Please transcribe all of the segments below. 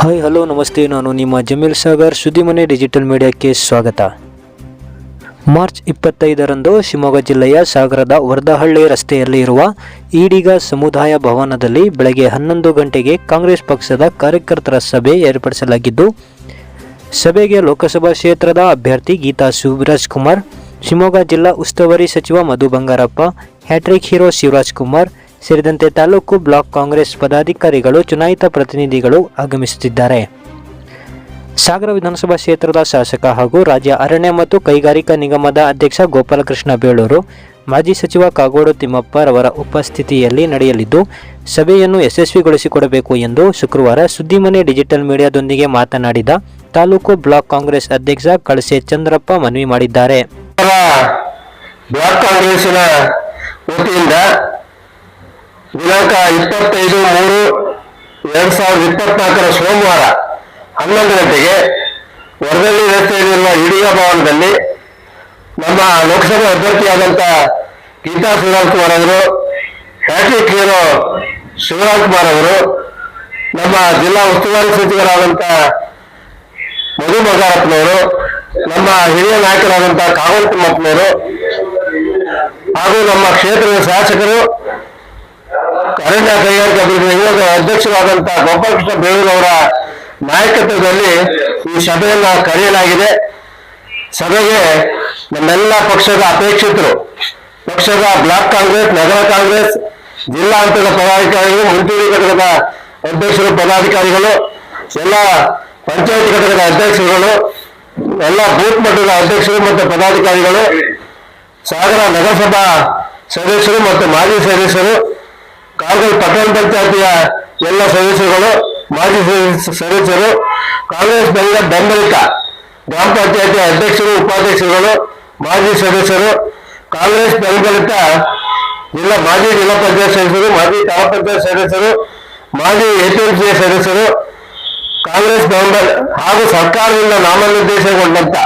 Hi hello ನಮಸ್ತೆ. ನಾನು ನಿಮ್ಮ ಜಮೀಲ್ ಸಾಗರ್, ಸುದ್ದಿಮನೆ ಡಿಜಿಟಲ್ ಮೀಡಿಯಾಕ್ಕೆ ಸ್ವಾಗತ. ಮಾರ್ಚ್ ಇಪ್ಪತ್ತೈದರಂದು ಶಿವಮೊಗ್ಗ ಜಿಲ್ಲೆಯ ಸಾಗರದ ವರ್ದಹಳ್ಳಿ ರಸ್ತೆಯಲ್ಲಿ ಇರುವ ಈಡಿಗ ಸಮುದಾಯ ಭವನದಲ್ಲಿ ಬೆಳಗ್ಗೆ ಹನ್ನೊಂದು ಗಂಟೆಗೆ ಕಾಂಗ್ರೆಸ್ ಪಕ್ಷದ ಕಾರ್ಯಕರ್ತರ ಸಭೆ ಏರ್ಪಡಿಸಲಾಗಿದ್ದು, ಸಭೆಗೆ ಲೋಕಸಭಾ ಕ್ಷೇತ್ರದ ಅಭ್ಯರ್ಥಿ ಗೀತಾ ಶಿವರಾಜ್ ಕುಮಾರ್, ಶಿವಮೊಗ್ಗ ಜಿಲ್ಲಾ ಉಸ್ತುವಾರಿ ಸಚಿವ ಮಧು ಬಂಗಾರಪ್ಪ, ಹ್ಯಾಟ್ರಿಕ್ ಹೀರೋ ಶಿವರಾಜ್ ಕುಮಾರ್ ಸೇರಿದಂತೆ ತಾಲೂಕು ಬ್ಲಾಕ್ ಕಾಂಗ್ರೆಸ್ ಪದಾಧಿಕಾರಿಗಳು, ಚುನಾಯಿತ ಪ್ರತಿನಿಧಿಗಳು ಆಗಮಿಸುತ್ತಿದ್ದಾರೆ. ಸಾಗರ ವಿಧಾನಸಭಾ ಕ್ಷೇತ್ರದ ಶಾಸಕ ಹಾಗೂ ರಾಜ್ಯ ಅರಣ್ಯ ಮತ್ತು ಕೈಗಾರಿಕಾ ನಿಗಮದ ಅಧ್ಯಕ್ಷ ಗೋಪಾಲಕೃಷ್ಣ ಬೇಳೂರು, ಮಾಜಿ ಸಚಿವ ಕಾಗೋಡು ತಿಮ್ಮಪ್ಪ ರವರ ಉಪಸ್ಥಿತಿಯಲ್ಲಿ ನಡೆಯಲಿದ್ದು, ಸಭೆಯನ್ನು ಯಶಸ್ವಿಗೊಳಿಸಿಕೊಡಬೇಕು ಎಂದು ಶುಕ್ರವಾರ ಸುದ್ದಿಮನೆ ಡಿಜಿಟಲ್ ಮೀಡಿಯಾದೊಂದಿಗೆ ಮಾತನಾಡಿದ ತಾಲೂಕು ಬ್ಲಾಕ್ ಕಾಂಗ್ರೆಸ್ ಅಧ್ಯಕ್ಷ ಕಳಸೆ ಚಂದ್ರಪ್ಪ ಮನವಿ ಮಾಡಿದ್ದಾರೆ. ಬ್ಲಾಕ್ ವತಿಯಿಂದ ದಿನಾಂಕ ಇಪ್ಪತ್ತೈದು ಮೂರು ಎರಡ್ ಸಾವಿರದ ಇಪ್ಪತ್ನಾಲ್ಕರ ಸೋಮವಾರ ಹನ್ನೊಂದು ಗಂಟೆಗೆ ವರದಳ್ಳಿ ರಸ್ತೆಯಲ್ಲಿರುವ ಇಡಿಯ ಭವನದಲ್ಲಿ ನಮ್ಮ ಲೋಕಸಭೆ ಅಭ್ಯರ್ಥಿಯಾದಂಥ ಗೀತಾ ಶಿವರಾಜ್ ಕುಮಾರ್ ಅವರು, ಹ್ಯಾಟ್ರಿಕ್ ಹೀರೋ ಶಿವರಾಜ್ ಕುಮಾರ್ ಅವರು, ನಮ್ಮ ಜಿಲ್ಲಾ ಉಸ್ತುವಾರಿ ಸಚಿವರಾದಂಥ ಮಧು ಬಂಗಾರಪ್ಪನವರು ನಮ್ಮ ಹಿರಿಯ ನಾಯಕರಾದಂಥ ಕಾಗೋಲ್ ತಿಮ್ಮಪ್ಪನವರು ಹಾಗೂ ನಮ್ಮ ಕ್ಷೇತ್ರದ ಶಾಸಕರು ಅರಣ್ಯ ಕೈಗಾರಿಕಾ ನಿಗಮದ ಅಧ್ಯಕ್ಷರಾದಂತಹ ಗೋಪಾಲಕೃಷ್ಣ ಬೇಳೂರು ಅವರ ನಾಯಕತ್ವದಲ್ಲಿ ಈ ಸಭೆಯನ್ನ ಕರೆಯಲಾಗಿದೆ. ಸಭೆಗೆ ನಮ್ಮೆಲ್ಲ ಪಕ್ಷದ ಅಪೇಕ್ಷಿತರು, ಪಕ್ಷದ ಬ್ಲಾಕ್ ಕಾಂಗ್ರೆಸ್, ನಗರ ಕಾಂಗ್ರೆಸ್, ಜಿಲ್ಲಾ ಹಂತದ ಪದಾಧಿಕಾರಿಗಳು ಮುಂಚೂಣಿ ಘಟಕದ ಅಧ್ಯಕ್ಷರು, ಪದಾಧಿಕಾರಿಗಳು, ಎಲ್ಲ ಪಂಚಾಯತ್ ಘಟಕದ ಅಧ್ಯಕ್ಷರುಗಳು, ಎಲ್ಲ ಬೂತ್ ಮಟ್ಟದ ಅಧ್ಯಕ್ಷರು ಮತ್ತು ಪದಾಧಿಕಾರಿಗಳು, ಸಾಗರ ನಗರಸಭಾ ಸದಸ್ಯರು ಮತ್ತು ಮಾಜಿ ಸದಸ್ಯರು ಕಾಂಗ್ರೆಸ್ ಪಟ್ಟಣ ಪಂಚಾಯತಿಯ ಎಲ್ಲ ಸದಸ್ಯರುಗಳು, ಮಾಜಿ ಸದಸ್ಯ- ಸದಸ್ಯರು, ಕಾಂಗ್ರೆಸ್ ಬೆಂಗಳ ಬೆಂಬಲಿತ ಗ್ರಾಮ ಪಂಚಾಯತಿ ಅಧ್ಯಕ್ಷರು, ಉಪಾಧ್ಯಕ್ಷರುಗಳು, ಮಾಜಿ ಸದಸ್ಯರು, ಕಾಂಗ್ರೆಸ್ ಬೆಂಬಲಿತ ಜಿಲ್ಲಾ ಮಾಜಿ ಜಿಲ್ಲಾ ಪಂಚಾಯತ್ ಸದಸ್ಯರು, ಮಾಜಿ ತಾಲೂಕ್ ಪಂಚಾಯತ್ ಸದಸ್ಯರು, ಮಾಜಿ ಎಪಿಎಂಸಿ ಸದಸ್ಯರು, ಕಾಂಗ್ರೆಸ್ ಬೆಂಬಲ ಹಾಗೂ ಸರ್ಕಾರದಿಂದ ನಾಮನಿರ್ದೇಶನಗೊಂಡಂತ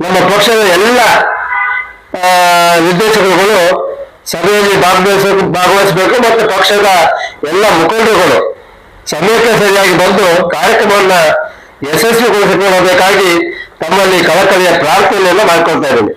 ನಮ್ಮ ಪಕ್ಷದ ಎಲ್ಲ ನಿರ್ದೇಶಕರುಗಳು ಸಭೆಯಲ್ಲಿ ಭಾಗವಹಿಸಬೇಕು ಭಾಗವಹಿಸಬೇಕು ಮತ್ತು ಪಕ್ಷದ ಎಲ್ಲ ಮುಖಂಡರುಗಳು ಸಮಯಕ್ಕೆ ಸರಿಯಾಗಿ ಬಂದು ಕಾರ್ಯಕ್ರಮವನ್ನ ಯಶಸ್ವಿಗೊಳಿಸಿಕೊಳ್ಳಬೇಕಾಗಿ ತಮ್ಮಲ್ಲಿ ಕಳಕಳಿಯ ಪ್ರಾರ್ಥನೆಯನ್ನು ಮಾಡ್ಕೊಳ್ತಾ ಇದ್ದೇನೆ.